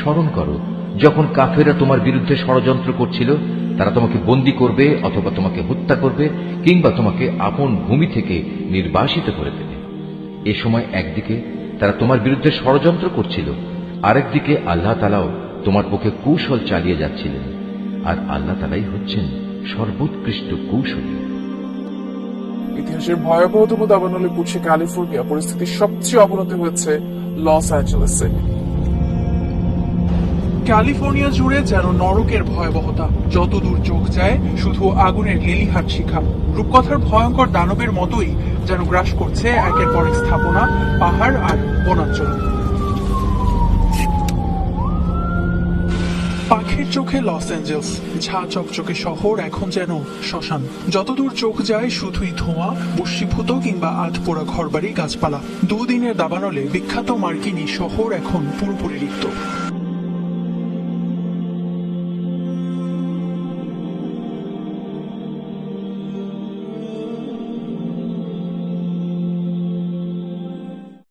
স্মরণ করো, যখন কাফেরা তোমার বিরুদ্ধে ষড়যন্ত্র করছিল, তারা তোমাকে বন্দি করবে অথবা তোমাকে হত্যা করবে কিংবা তোমাকে আপন ভূমি থেকে নির্বাসিত করে দেবে। এ সময় একদিকে তারা তোমার বিরুদ্ধে ষড়যন্ত্র করছিল, আরেকদিকে আল্লাহ তালাও তোমার পক্ষে কৌশল চালিয়ে যাচ্ছিলেন, আর আল্লাহ তালাই হচ্ছেন সর্বোৎকৃষ্ট কৌশলী। ইতিহাসের ভয়াবহতম দাবানলে পড়ছে ক্যালিফোর্নিয়া পরিস্থিতির সবচেয়ে অবনতি হয়েছে লস অ্যাঞ্জেলেসে। ক্যালিফোর্নিয়া জুড়ে যেন নরকের ভয়াবহতা। যতদূর চোখ যায়, শুধু আগুনের লেলিহাট শিখা। রূপকথার ভয়ঙ্কর দানবের মতোই যেন গ্রাস করছে একের পর এক স্থাপনা, পাহাড় আর বনাঞ্চল। পাখির চোখে লস অ্যাঞ্জেলস, ঝা চকচকে শহর এখন যেন শ্মশান। যতদূর চোখ যায়, শুধুই ধোঁয়া বস্মীভূত কিংবা আধ পোড়া ঘরবাড়ি গাছপালা। দুদিনের দাবানলে বিখ্যাত মার্কিনী শহর এখন পুরোপুরি রিক্ত